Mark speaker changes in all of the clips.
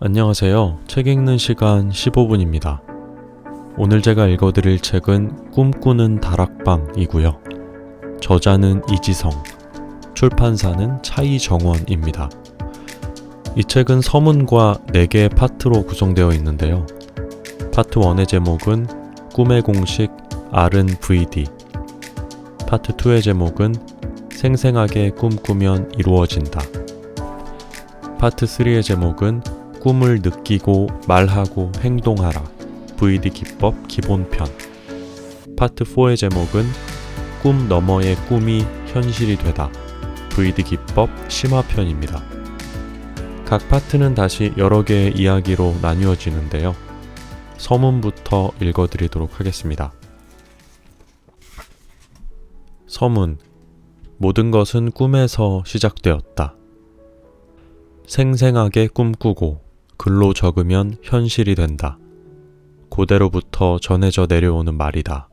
Speaker 1: 안녕하세요. 책 읽는 시간 15분입니다. 오늘 제가 읽어드릴 책은 꿈꾸는 다락방이고요. 저자는 이지성, 출판사는 차이정원입니다. 이 책은 서문과 4개의 파트로 구성되어 있는데요. 파트 1의 제목은 꿈의 공식 R은 VD, 파트 2의 제목은 생생하게 꿈꾸면 이루어진다. 파트 3의 제목은 꿈을 느끼고 말하고 행동하라. VD 기법 기본편. 파트 4의 제목은 꿈 너머의 꿈이 현실이 되다. VD 기법 심화편입니다. 각 파트는 다시 여러 개의 이야기로 나뉘어지는데요. 서문부터 읽어드리도록 하겠습니다. 서문. 모든 것은 꿈에서 시작되었다. 생생하게 꿈꾸고 글로 적으면 현실이 된다. 고대로부터 전해져 내려오는 말이다.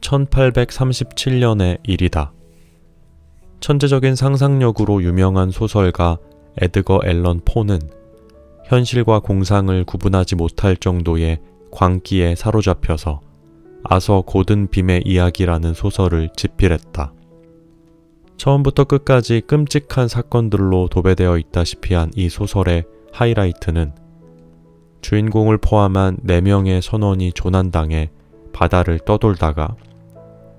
Speaker 1: 1837년의 일이다. 천재적인 상상력으로 유명한 소설가 에드거 앨런 포는 현실과 공상을 구분하지 못할 정도의 광기에 사로잡혀서 아서 고든 빔의 이야기라는 소설을 집필했다. 처음부터 끝까지 끔찍한 사건들로 도배되어 있다시피 한 이 소설의 하이라이트는 주인공을 포함한 4명의 선원이 조난당해 바다를 떠돌다가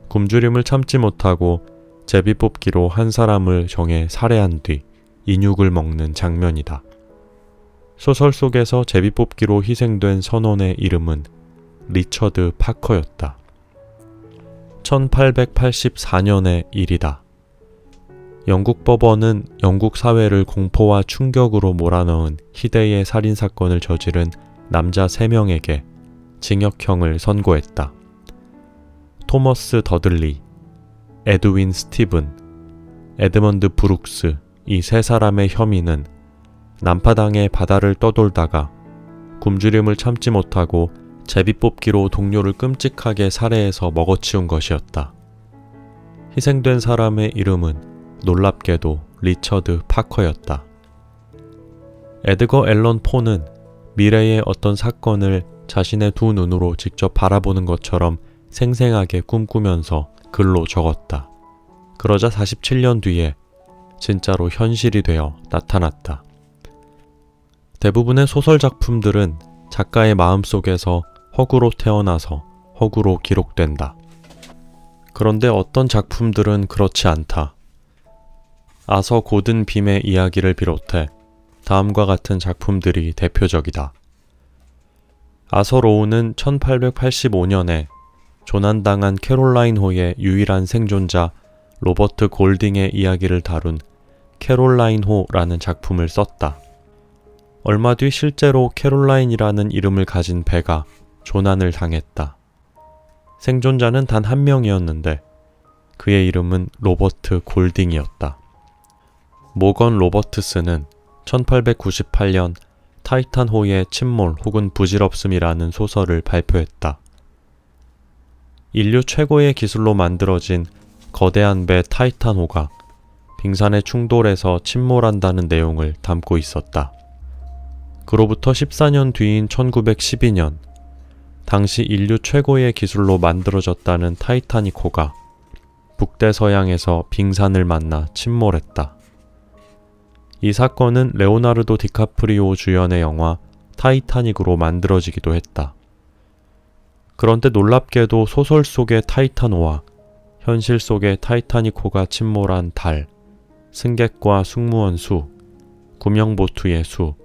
Speaker 1: 굶주림을 참지 못하고 제비뽑기로 한 사람을 정해 살해한 뒤 인육을 먹는 장면이다. 소설 속에서 제비뽑기로 희생된 선원의 이름은 리처드 파커였다. 1884년의 일이다. 영국 법원은 영국 사회를 공포와 충격으로 몰아넣은 희대의 살인 사건을 저지른 남자 3명에게 징역형을 선고했다. 토머스 더들리, 에드윈 스티븐, 에드먼드 브룩스 이 세 사람의 혐의는 난파당의 바다를 떠돌다가 굶주림을 참지 못하고 제비뽑기로 동료를 끔찍하게 살해해서 먹어치운 것이었다. 희생된 사람의 이름은 놀랍게도 리처드 파커였다. 에드거 앨런 포는 미래의 어떤 사건을 자신의 두 눈으로 직접 바라보는 것처럼 생생하게 꿈꾸면서 글로 적었다. 그러자 47년 뒤에 진짜로 현실이 되어 나타났다. 대부분의 소설 작품들은 작가의 마음속에서 허구로 태어나서 허구로 기록된다. 그런데 어떤 작품들은 그렇지 않다. 아서 고든 빔의 이야기를 비롯해 다음과 같은 작품들이 대표적이다. 아서 로우는 1885년에 조난당한 캐롤라인 호의 유일한 생존자 로버트 골딩의 이야기를 다룬 캐롤라인 호라는 작품을 썼다. 얼마 뒤 실제로 캐롤라인이라는 이름을 가진 배가 조난을 당했다. 생존자는 단 한 명이었는데 그의 이름은 로버트 골딩이었다. 모건 로버트스는 1898년 타이탄호의 침몰 혹은 부질없음이라는 소설을 발표했다. 인류 최고의 기술로 만들어진 거대한 배 타이탄호가 빙산의 충돌에서 침몰한다는 내용을 담고 있었다. 그로부터 14년 뒤인 1912년, 당시 인류 최고의 기술로 만들어졌다는 타이타닉호가 북대서양에서 빙산을 만나 침몰했다. 이 사건은 레오나르도 디카프리오 주연의 영화 타이타닉으로 만들어지기도 했다. 그런데 놀랍게도 소설 속의 타이타노와 현실 속의 타이타닉호가 침몰한 달, 승객과 승무원 수, 구명보투의 수,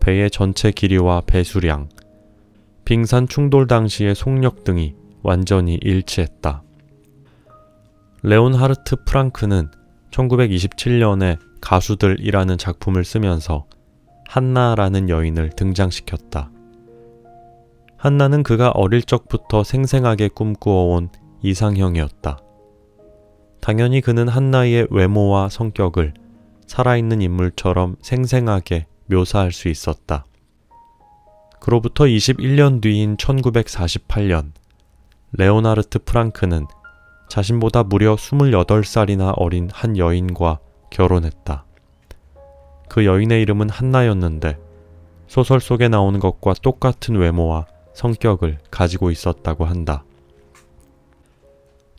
Speaker 1: 배의 전체 길이와 배수량, 빙산 충돌 당시의 속력 등이 완전히 일치했다. 레온하르트 프랑크는 1927년에 가수들이라는 작품을 쓰면서 한나라는 여인을 등장시켰다. 한나는 그가 어릴 적부터 생생하게 꿈꾸어온 이상형이었다. 당연히 그는 한나의 외모와 성격을 살아있는 인물처럼 생생하게 묘사할 수 있었다. 그로부터 21년 뒤인 1948년, 레오나르트 프랑크는 자신보다 무려 28살이나 어린 한 여인과 결혼했다. 그 여인의 이름은 한나였는데 소설 속에 나오는 것과 똑같은 외모와 성격을 가지고 있었다고 한다.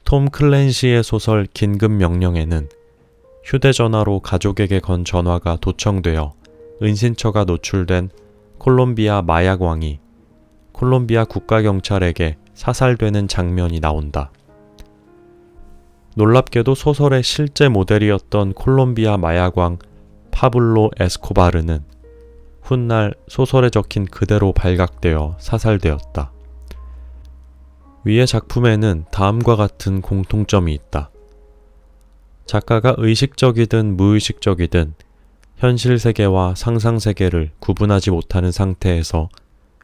Speaker 1: 톰 클랜시의 소설 긴급 명령에는 휴대전화로 가족에게 건 전화가 도청되어 은신처가 노출된 콜롬비아 마약왕이 콜롬비아 국가경찰에게 사살되는 장면이 나온다. 놀랍게도 소설의 실제 모델이었던 콜롬비아 마약왕 파블로 에스코바르는 훗날 소설에 적힌 그대로 발각되어 사살되었다. 위의 작품에는 다음과 같은 공통점이 있다. 작가가 의식적이든 무의식적이든 현실 세계와 상상 세계를 구분하지 못하는 상태에서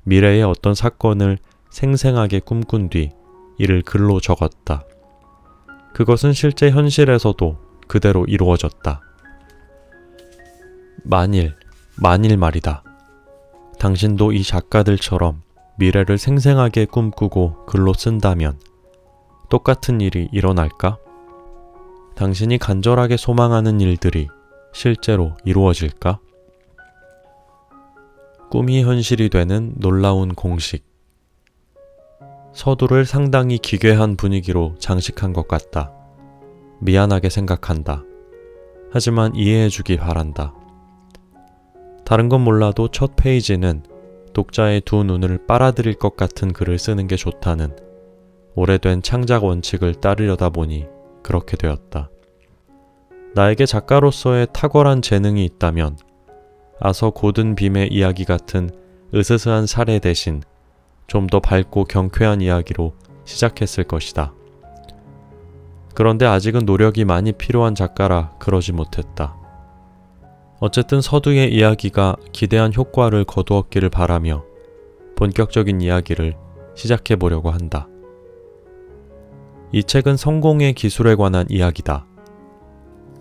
Speaker 1: 미래의 어떤 사건을 생생하게 꿈꾼 뒤 이를 글로 적었다. 그것은 실제 현실에서도 그대로 이루어졌다. 만일, 만일 말이다. 당신도 이 작가들처럼 미래를 생생하게 꿈꾸고 글로 쓴다면 똑같은 일이 일어날까? 당신이 간절하게 소망하는 일들이 실제로 이루어질까? 꿈이 현실이 되는 놀라운 공식. 서두를 상당히 기괴한 분위기로 장식한 것 같다. 미안하게 생각한다. 하지만 이해해주기 바란다. 다른 건 몰라도 첫 페이지는 독자의 두 눈을 빨아들일 것 같은 글을 쓰는 게 좋다는 오래된 창작 원칙을 따르려다 보니 그렇게 되었다. 나에게 작가로서의 탁월한 재능이 있다면 아서 고든 빔의 이야기 같은 으스스한 사례 대신 좀 더 밝고 경쾌한 이야기로 시작했을 것이다. 그런데 아직은 노력이 많이 필요한 작가라 그러지 못했다. 어쨌든 서두의 이야기가 기대한 효과를 거두었기를 바라며 본격적인 이야기를 시작해 보려고 한다. 이 책은 성공의 기술에 관한 이야기다.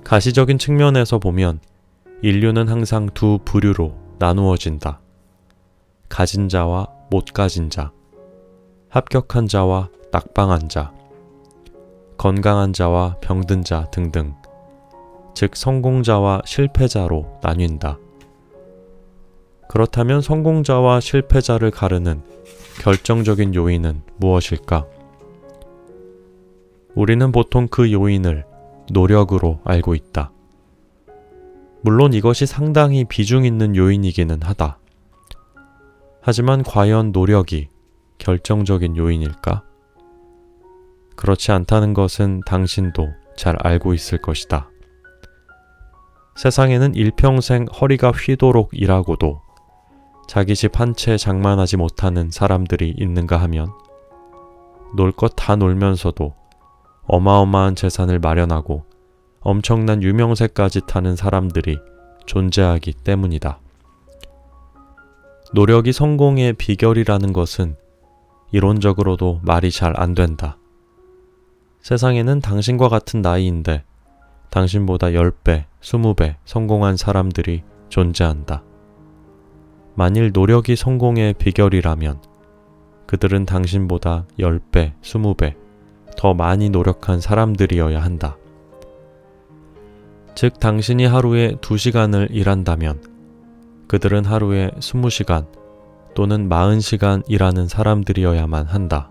Speaker 1: 가시적인 측면에서 보면 인류는 항상 두 부류로 나누어진다. 가진 자와 못 가진 자, 합격한 자와 낙방한 자, 건강한 자와 병든 자 등등. 즉 성공자와 실패자로 나뉜다. 그렇다면 성공자와 실패자를 가르는 결정적인 요인은 무엇일까? 우리는 보통 그 요인을 노력으로 알고 있다. 물론 이것이 상당히 비중 있는 요인이기는 하다. 하지만 과연 노력이 결정적인 요인일까? 그렇지 않다는 것은 당신도 잘 알고 있을 것이다. 세상에는 일평생 허리가 휘도록 일하고도 자기 집 한 채 장만하지 못하는 사람들이 있는가 하면 놀 것 다 놀면서도 어마어마한 재산을 마련하고 엄청난 유명세까지 타는 사람들이 존재하기 때문이다. 노력이 성공의 비결이라는 것은 이론적으로도 말이 잘 안 된다. 세상에는 당신과 같은 나이인데 당신보다 10배, 20배 성공한 사람들이 존재한다. 만일 노력이 성공의 비결이라면 그들은 당신보다 10배, 20배 더 많이 노력한 사람들이어야 한다. 즉, 당신이 하루에 2시간을 일한다면 그들은 하루에 20시간 또는 40시간 일하는 사람들이어야만 한다.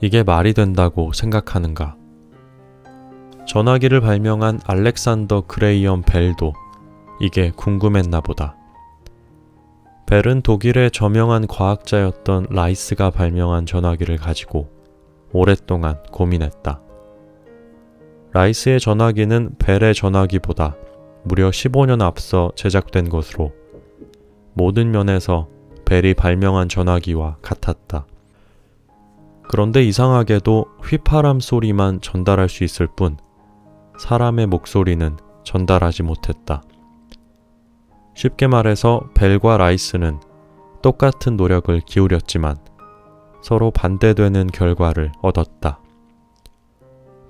Speaker 1: 이게 말이 된다고 생각하는가? 전화기를 발명한 알렉산더 그레이엄 벨도 이게 궁금했나 보다. 벨은 독일의 저명한 과학자였던 라이스가 발명한 전화기를 가지고 오랫동안 고민했다. 라이스의 전화기는 벨의 전화기보다 무려 15년 앞서 제작된 것으로 모든 면에서 벨이 발명한 전화기와 같았다. 그런데 이상하게도 휘파람 소리만 전달할 수 있을 뿐 사람의 목소리는 전달하지 못했다. 쉽게 말해서 벨과 라이스는 똑같은 노력을 기울였지만 서로 반대되는 결과를 얻었다.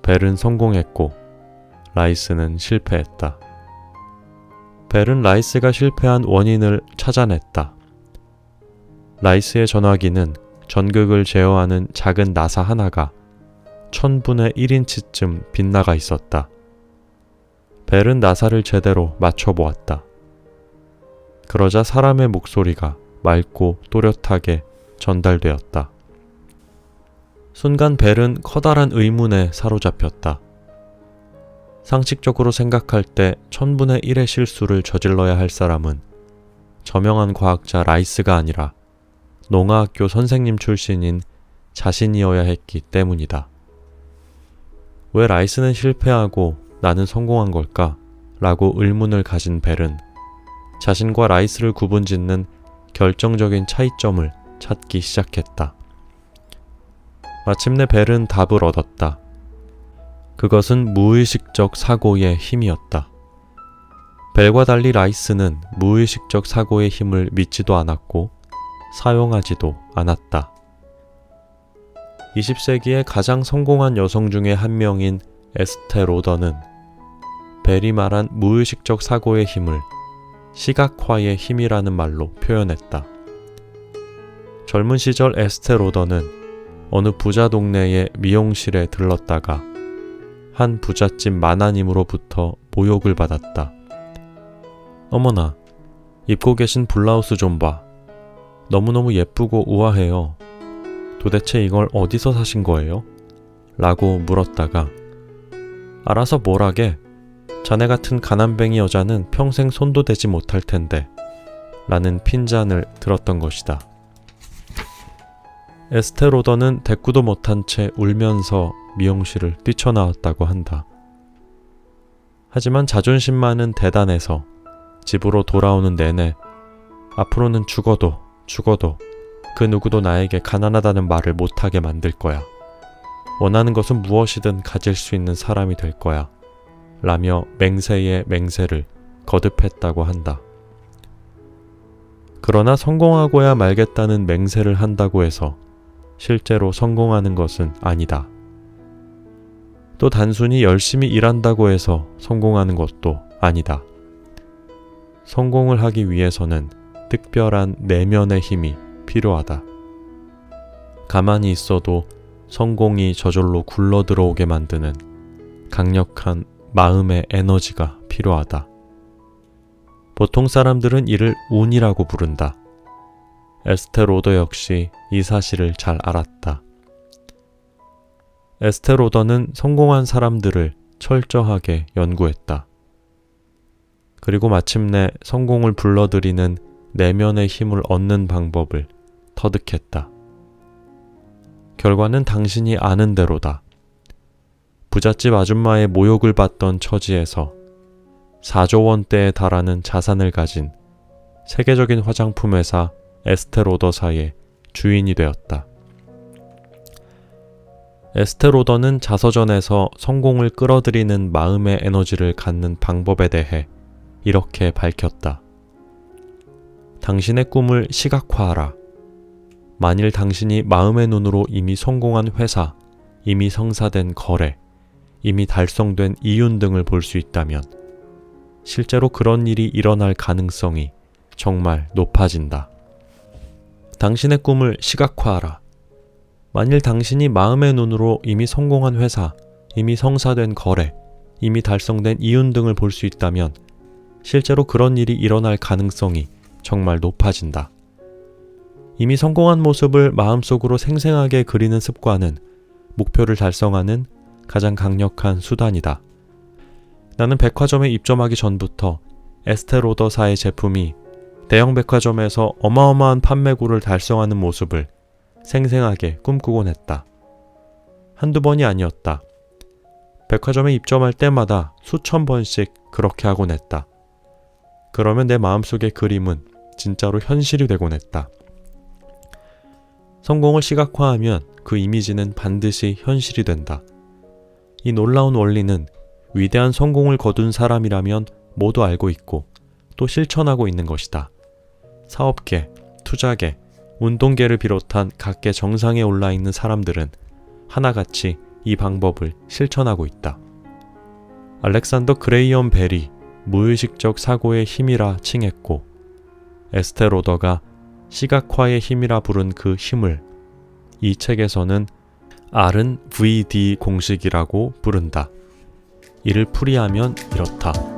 Speaker 1: 벨은 성공했고 라이스는 실패했다. 벨은 라이스가 실패한 원인을 찾아냈다. 라이스의 전화기는 전극을 제어하는 작은 나사 하나가 천분의 1인치쯤 빗나가 있었다. 벨은 나사를 제대로 맞춰보았다. 그러자 사람의 목소리가 맑고 또렷하게 전달되었다. 순간 벨은 커다란 의문에 사로잡혔다. 상식적으로 생각할 때 천분의 일의 실수를 저질러야 할 사람은 저명한 과학자 라이스가 아니라 농아학교 선생님 출신인 자신이어야 했기 때문이다. 왜 라이스는 실패하고 나는 성공한 걸까? 라고 의문을 가진 벨은 자신과 라이스를 구분 짓는 결정적인 차이점을 찾기 시작했다. 마침내 벨은 답을 얻었다. 그것은 무의식적 사고의 힘이었다. 벨과 달리 라이스는 무의식적 사고의 힘을 믿지도 않았고 사용하지도 않았다. 20세기의 가장 성공한 여성 중에 한 명인 에스테 로더는 벨이 말한 무의식적 사고의 힘을 시각화의 힘이라는 말로 표현했다. 젊은 시절 에스테 로더는 어느 부자 동네의 미용실에 들렀다가 한 부잣집 마나님으로부터 모욕을 받았다. 어머나, 입고 계신 블라우스 좀 봐. 너무너무 예쁘고 우아해요. 도대체 이걸 어디서 사신 거예요? 라고 물었다가 알아서 뭘 하게? 자네 같은 가난뱅이 여자는 평생 손도 대지 못할 텐데 라는 핀잔을 들었던 것이다. 에스테로더는 대꾸도 못한 채 울면서 미용실을 뛰쳐나왔다고 한다. 하지만 자존심만은 대단해서 집으로 돌아오는 내내 앞으로는 죽어도 죽어도 그 누구도 나에게 가난하다는 말을 못하게 만들 거야. 원하는 것은 무엇이든 가질 수 있는 사람이 될 거야. 라며 맹세의 맹세를 거듭했다고 한다. 그러나 성공하고야 말겠다는 맹세를 한다고 해서 실제로 성공하는 것은 아니다. 또 단순히 열심히 일한다고 해서 성공하는 것도 아니다. 성공을 하기 위해서는 특별한 내면의 힘이 필요하다. 가만히 있어도 성공이 저절로 굴러 들어오게 만드는 강력한 마음의 에너지가 필요하다. 보통 사람들은 이를 운이라고 부른다. 에스테로더 역시 이 사실을 잘 알았다. 에스테로더는 성공한 사람들을 철저하게 연구했다. 그리고 마침내 성공을 불러들이는 내면의 힘을 얻는 방법을 터득했다. 결과는 당신이 아는 대로다. 부잣집 아줌마의 모욕을 받던 처지에서 4조 원대에 달하는 자산을 가진 세계적인 화장품 회사 에스테로더 사의 주인이 되었다. 에스테로더는 자서전에서 성공을 끌어들이는 마음의 에너지를 갖는 방법에 대해 이렇게 밝혔다. 당신의 꿈을 시각화하라. 만일 당신이 마음의 눈으로 이미 성공한 회사, 이미 성사된 거래, 이미 달성된 이윤 등을 볼 수 있다면 실제로 그런 일이 일어날 가능성이 정말 높아진다. 당신의 꿈을 시각화하라. 만일 당신이 마음의 눈으로 이미 성공한 회사, 이미 성사된 거래, 이미 달성된 이윤 등을 볼 수 있다면 실제로 그런 일이 일어날 가능성이 정말 높아진다. 이미 성공한 모습을 마음속으로 생생하게 그리는 습관은 목표를 달성하는 가장 강력한 수단이다. 나는 백화점에 입점하기 전부터 에스테로더사의 제품이 대형 백화점에서 어마어마한 판매고를 달성하는 모습을 생생하게 꿈꾸곤 했다. 한두 번이 아니었다. 백화점에 입점할 때마다 수천 번씩 그렇게 하곤 했다. 그러면 내 마음속의 그림은 진짜로 현실이 되곤 했다. 성공을 시각화하면 그 이미지는 반드시 현실이 된다. 이 놀라운 원리는 위대한 성공을 거둔 사람이라면 모두 알고 있고 또 실천하고 있는 것이다. 사업계, 투자계, 운동계를 비롯한 각계 정상에 올라 있는 사람들은 하나같이 이 방법을 실천하고 있다. 알렉산더 그레이엄 벨이 무의식적 사고의 힘이라 칭했고 에스테 로더가 시각화의 힘이라 부른 그 힘을 이 책에서는 R은 VD 공식이라고 부른다. 이를 풀이하면 이렇다.